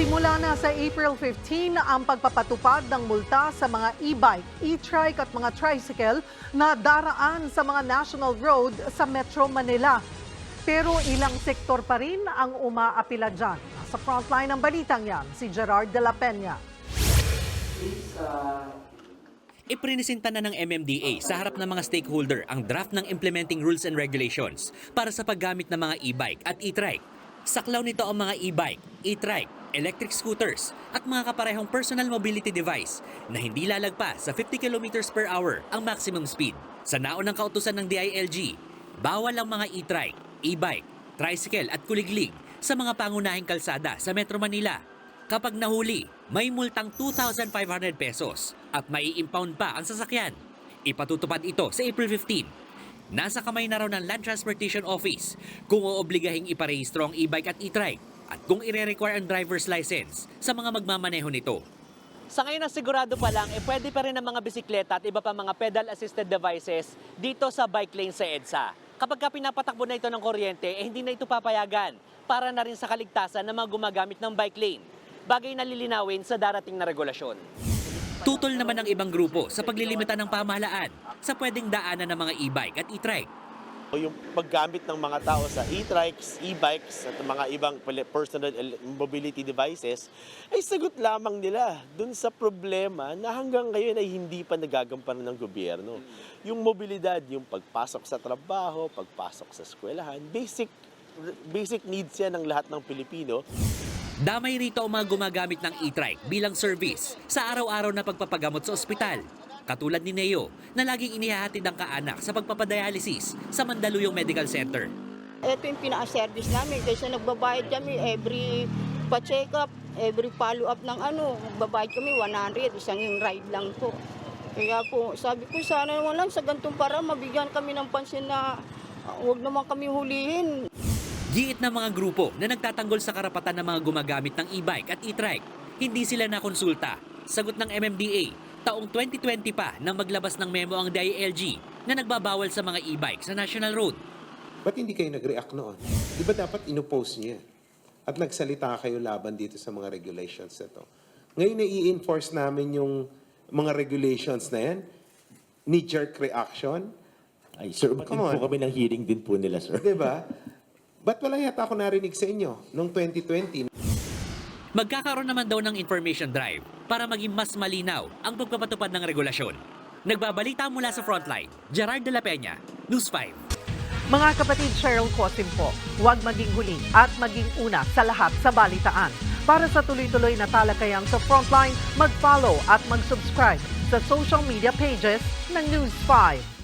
Simula na sa April 15 ang pagpapatupad ng multa sa mga e-bike, e-trike at mga tricycle na daraan sa mga national road sa Metro Manila. Pero ilang sektor pa rin ang umaapila dyan. Sa frontline ng balitang yan, si Gerard de la Peña. Iprinisinta na ng MMDA sa harap ng mga stakeholder ang draft ng Implementing Rules and Regulations para sa paggamit ng mga e-bike at e-trike. Saklaw nito ang mga e-bike, e-trike, electric scooters at mga kaparehong personal mobility device na hindi lalagpas sa 50 km per hour ang maximum speed. Sa naunang kautusan ng DILG, bawal ang mga e-trike, e-bike, tricycle at kuliglig sa mga pangunahing kalsada sa Metro Manila. Kapag nahuli, may multang 2,500 pesos at mai impound pa ang sasakyan. Ipatutupad ito sa April 15. Nasa kamay na raw ng Land Transportation Office kung ooobligahing iparehistro ang e-bike at e-trike at kung ire-require ang driver's license sa mga magmamaneho nito. Sa ngayon na sigurado pa lang, eh, pwede pa rin ang mga bisikleta at iba pa mga pedal-assisted devices dito sa bike lane sa EDSA. Kapag ka pinapatakbo na ito ng kuryente, eh, hindi na ito papayagan para na rin sa kaligtasan ng mga gumagamit ng bike lane. Bagay na lilinawin sa darating na regulasyon. Tutol naman ng ibang grupo sa paglilimita ng pamahalaan sa pwedeng daanan ng mga e-bike at e-trike. Yung paggamit ng mga tao sa e-trikes, e-bikes at mga ibang personal mobility devices ay sagot lamang nila dun sa problema na hanggang ngayon ay hindi pa nagagampanan ng gobyerno. Yung mobilidad, yung pagpasok sa trabaho, pagpasok sa eskwelahan, basic basic needs yan ng lahat ng Pilipino. Damay rito ang mga gumagamit ng e-trike bilang service sa araw-araw na pagpapagamot sa ospital. Katulad ni Neo na laging inihahatid ang kaanak sa pagpapadialysis sa Mandaluyong Medical Center. Ito yung pinaka-service namin kasi nagbabayad kami every pa-check up, every follow-up ng ano, nagbabayad kami 100, isang yung ride lang po. Kaya po, sabi ko sana naman lang sa gantong para mabigyan kami ng pansin na uh, huwag naman kami hulihin. Giit ng mga grupo na nagtatanggol sa karapatan ng mga gumagamit ng e-bike at e-trike. Hindi sila nakonsulta. Sagot ng MMDA, taong 2020 pa nang maglabas ng memo ang DILG na nagbabawal sa mga e-bike sa national road. Ba't hindi kayo nag-react noon? Di ba dapat inopose niya? At nagsalita kayo laban dito sa mga regulations na to. Ngayon na i-enforce namin yung mga regulations na yan, knee-jerk reaction, Ay, sir, on. po kami ng hearing din po nila, sir. di ba? Ba't wala yata ako narinig sa inyo noong 2020? Magkakaroon naman daw ng information drive para maging mas malinaw ang pagpapatupad ng regulasyon. Nagbabalita mula sa frontline, Gerard de la Peña, News 5. Mga kapatid Cheryl Cosim po, huwag maging huli at maging una sa lahat sa balitaan. Para sa tuloy-tuloy na talakayan sa Frontline, mag-follow at mag-subscribe sa social media pages ng News 5.